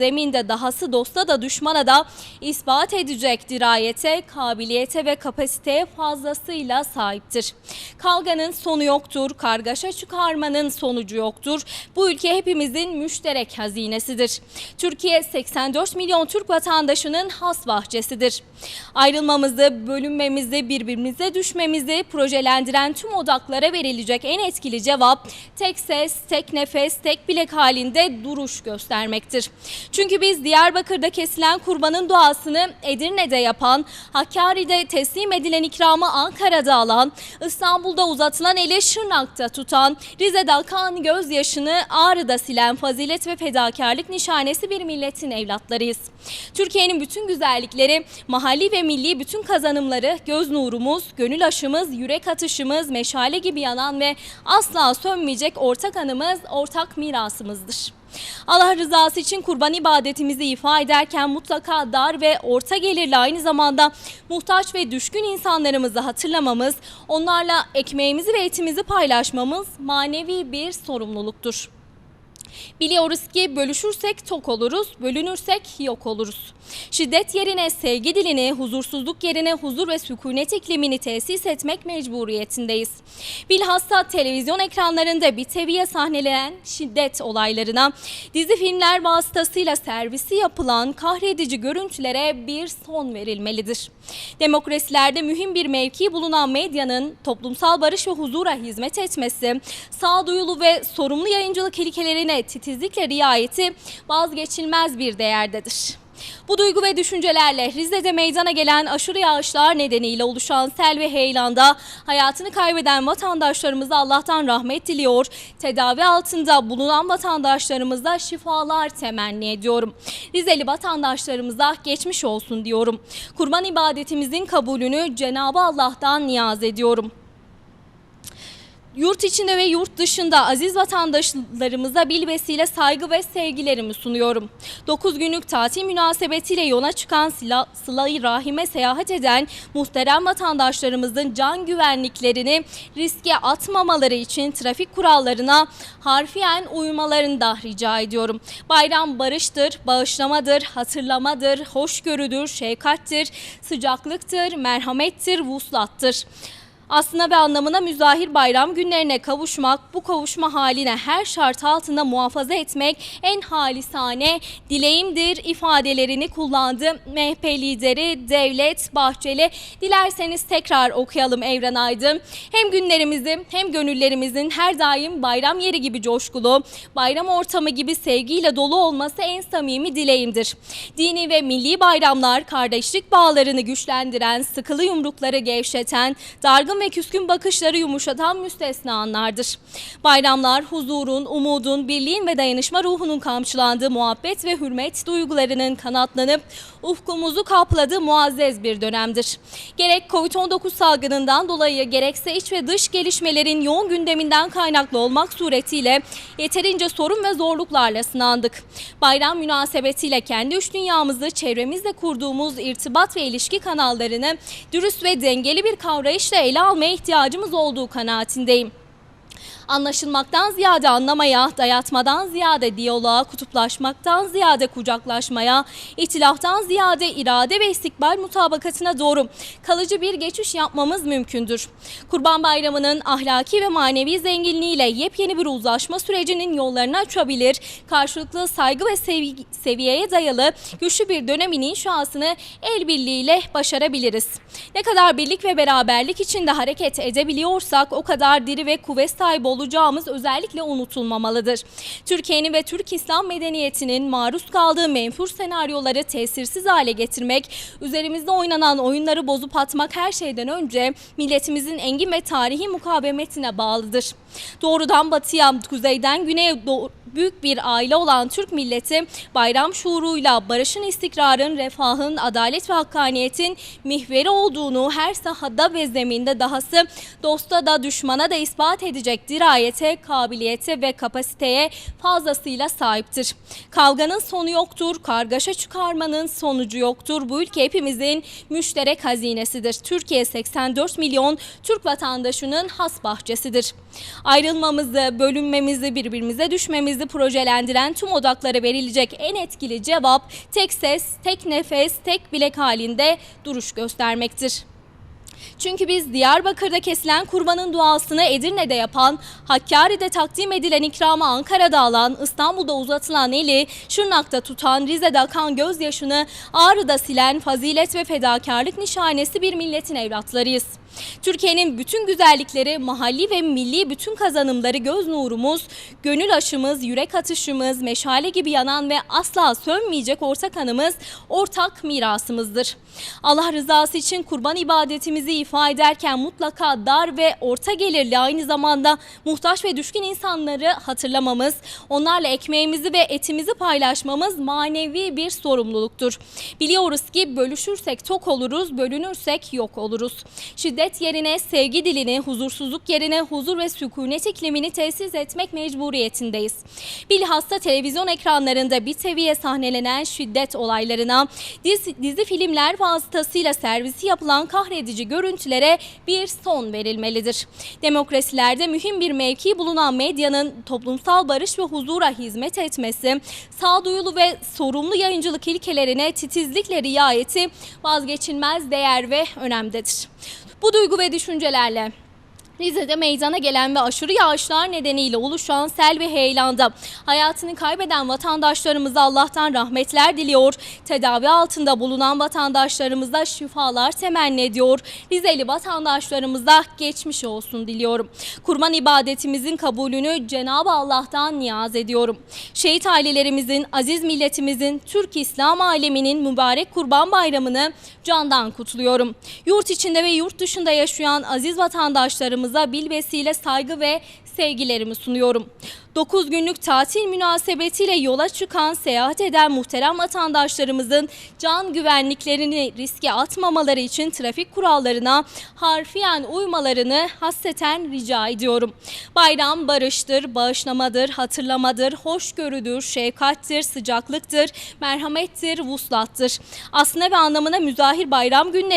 zeminde dahası dosta da düşmana da ispat edecek dirayete, kabiliyete ve kapasiteye fazlasıyla sahiptir. Kavganın sonu yoktur, kargaşa çıkarmanın sonucu yoktur. Bu ülke hepimizin müşterek hazinesidir. Türkiye 84 milyon Türk vatandaşının has bahçesidir. Ayrılmamızı, bölünmemizi, birbirimize düşmemizi projelendiren tüm odaklara verilecek en etkili cevap tek ses, tek nefes, tek bilek halinde duruş göstermektir. Çünkü biz Diyarbakır'da kesilen kurbanın duasını Edirne'de yapan, Hakkari'de teslim edilen ikramı Ankara'da alan, İstanbul'da uzatılan eli Şırnak'ta tutan, Rize'de akan gözyaşını Ağrı'da silen fazilet ve fedakarlık nişanesi bir milletin evlatlarıyız. Türkiye'nin bütün güzellikleri, mahalli ve milli bütün kazanımları, göz nurumuz, gönül aşımız, yürek atışımız, meşale gibi yanan ve asla sönmeyecek ortak anımız, ortak mirasımızdır. Allah rızası için kurban ibadetimizi ifa ederken mutlaka dar ve orta gelirli aynı zamanda muhtaç ve düşkün insanlarımızı hatırlamamız, onlarla ekmeğimizi ve etimizi paylaşmamız manevi bir sorumluluktur. Biliyoruz ki bölüşürsek tok oluruz, bölünürsek yok oluruz. Şiddet yerine sevgi dilini, huzursuzluk yerine huzur ve sükunet iklimini tesis etmek mecburiyetindeyiz. Bilhassa televizyon ekranlarında bir teviye sahnelenen şiddet olaylarına, dizi filmler vasıtasıyla servisi yapılan kahredici görüntülere bir son verilmelidir. Demokrasilerde mühim bir mevki bulunan medyanın toplumsal barış ve huzura hizmet etmesi, sağduyulu ve sorumlu yayıncılık ilkelerine titizlikle riayeti vazgeçilmez bir değerdedir. Bu duygu ve düşüncelerle Rize'de meydana gelen aşırı yağışlar nedeniyle oluşan sel ve heyelanda hayatını kaybeden vatandaşlarımıza Allah'tan rahmet diliyor. Tedavi altında bulunan vatandaşlarımıza şifalar temenni ediyorum. Rizeli vatandaşlarımıza geçmiş olsun diyorum. Kurban ibadetimizin kabulünü Cenab-ı Allah'tan niyaz ediyorum. Yurt içinde ve yurt dışında aziz vatandaşlarımıza bilvesiyle saygı ve sevgilerimi sunuyorum. 9 günlük tatil münasebetiyle yola çıkan Sıla- Sıla-i Rahim'e seyahat eden muhterem vatandaşlarımızın can güvenliklerini riske atmamaları için trafik kurallarına harfiyen uymalarını da rica ediyorum. Bayram barıştır, bağışlamadır, hatırlamadır, hoşgörüdür, şefkattir, sıcaklıktır, merhamettir, vuslattır. Aslına ve anlamına müzahir bayram günlerine kavuşmak, bu kavuşma haline her şart altında muhafaza etmek en halisane dileğimdir ifadelerini kullandı. MHP lideri Devlet Bahçeli. Dilerseniz tekrar okuyalım Evren Aydın. Hem günlerimizin hem gönüllerimizin her daim bayram yeri gibi coşkulu, bayram ortamı gibi sevgiyle dolu olması en samimi dileğimdir. Dini ve milli bayramlar kardeşlik bağlarını güçlendiren, sıkılı yumrukları gevşeten, dargın ve küskün bakışları yumuşatan müstesna anlardır. Bayramlar huzurun, umudun, birliğin ve dayanışma ruhunun kamçılandığı muhabbet ve hürmet duygularının kanatlanıp ufkumuzu kapladığı muazzez bir dönemdir. Gerek Covid-19 salgınından dolayı gerekse iç ve dış gelişmelerin yoğun gündeminden kaynaklı olmak suretiyle yeterince sorun ve zorluklarla sınandık. Bayram münasebetiyle kendi üç dünyamızı çevremizle kurduğumuz irtibat ve ilişki kanallarını dürüst ve dengeli bir kavrayışla ele almaya ihtiyacımız olduğu kanaatindeyim anlaşılmaktan ziyade anlamaya, dayatmadan ziyade diyaloğa, kutuplaşmaktan ziyade kucaklaşmaya, itilaftan ziyade irade ve istikbal mutabakatına doğru kalıcı bir geçiş yapmamız mümkündür. Kurban Bayramı'nın ahlaki ve manevi zenginliğiyle yepyeni bir uzlaşma sürecinin yollarını açabilir, karşılıklı saygı ve sevi- seviyeye dayalı güçlü bir dönemin inşasını el birliğiyle başarabiliriz. Ne kadar birlik ve beraberlik içinde hareket edebiliyorsak o kadar diri ve kuvvet sahibi olacağımız özellikle unutulmamalıdır. Türkiye'nin ve Türk İslam medeniyetinin maruz kaldığı menfur senaryoları tesirsiz hale getirmek, üzerimizde oynanan oyunları bozup atmak her şeyden önce milletimizin engin ve tarihi mukavemetine bağlıdır. Doğrudan batıya, kuzeyden güneye doğ- büyük bir aile olan Türk milleti bayram şuuruyla barışın, istikrarın, refahın, adalet ve hakkaniyetin mihveri olduğunu her sahada ve zeminde dahası dosta da düşmana da ispat edecek dirayete, kabiliyete ve kapasiteye fazlasıyla sahiptir. Kavganın sonu yoktur, kargaşa çıkarmanın sonucu yoktur. Bu ülke hepimizin müşterek hazinesidir. Türkiye 84 milyon Türk vatandaşının has bahçesidir. Ayrılmamızı, bölünmemizi, birbirimize düşmemizi projelendiren tüm odaklara verilecek en etkili cevap tek ses, tek nefes, tek bilek halinde duruş göstermektir. Çünkü biz Diyarbakır'da kesilen kurbanın duasını Edirne'de yapan, Hakkari'de takdim edilen ikramı Ankara'da alan, İstanbul'da uzatılan eli, Şırnak'ta tutan, Rize'de akan gözyaşını Ağrı'da silen fazilet ve fedakarlık nişanesi bir milletin evlatlarıyız. Türkiye'nin bütün güzellikleri, mahalli ve milli bütün kazanımları göz nurumuz, gönül aşımız, yürek atışımız, meşale gibi yanan ve asla sönmeyecek ortak anımız, ortak mirasımızdır. Allah rızası için kurban ibadetimizi ifa ederken mutlaka dar ve orta gelirli aynı zamanda muhtaç ve düşkün insanları hatırlamamız, onlarla ekmeğimizi ve etimizi paylaşmamız manevi bir sorumluluktur. Biliyoruz ki bölüşürsek tok oluruz, bölünürsek yok oluruz. Şiddet yerine sevgi dilini, huzursuzluk yerine huzur ve sükunet iklimini tesis etmek mecburiyetindeyiz. Bilhassa televizyon ekranlarında bir seviye sahnelenen şiddet olaylarına, dizi, dizi filmler vasıtasıyla servisi yapılan kahredici görüntülere bir son verilmelidir. Demokrasilerde mühim bir mevki bulunan medyanın toplumsal barış ve huzura hizmet etmesi, sağduyulu ve sorumlu yayıncılık ilkelerine titizlikle riayeti vazgeçilmez değer ve önemdedir. Bu duygu ve düşüncelerle Rize'de meydana gelen ve aşırı yağışlar nedeniyle oluşan sel ve heyelanda hayatını kaybeden vatandaşlarımıza Allah'tan rahmetler diliyor. Tedavi altında bulunan vatandaşlarımıza şifalar temenni ediyor. Rizeli vatandaşlarımıza geçmiş olsun diliyorum. Kurban ibadetimizin kabulünü Cenab-ı Allah'tan niyaz ediyorum. Şehit ailelerimizin, aziz milletimizin, Türk İslam aleminin mübarek kurban bayramını candan kutluyorum. Yurt içinde ve yurt dışında yaşayan aziz vatandaşlarımıza bilvesile saygı ve sevgilerimi sunuyorum. 9 günlük tatil münasebetiyle yola çıkan, seyahat eden muhterem vatandaşlarımızın can güvenliklerini riske atmamaları için trafik kurallarına harfiyen uymalarını hasreten rica ediyorum. Bayram barıştır, bağışlamadır, hatırlamadır, hoşgörüdür, şefkattir, sıcaklıktır, merhamettir, vuslattır. Aslına ve anlamına müzahir bayram günleri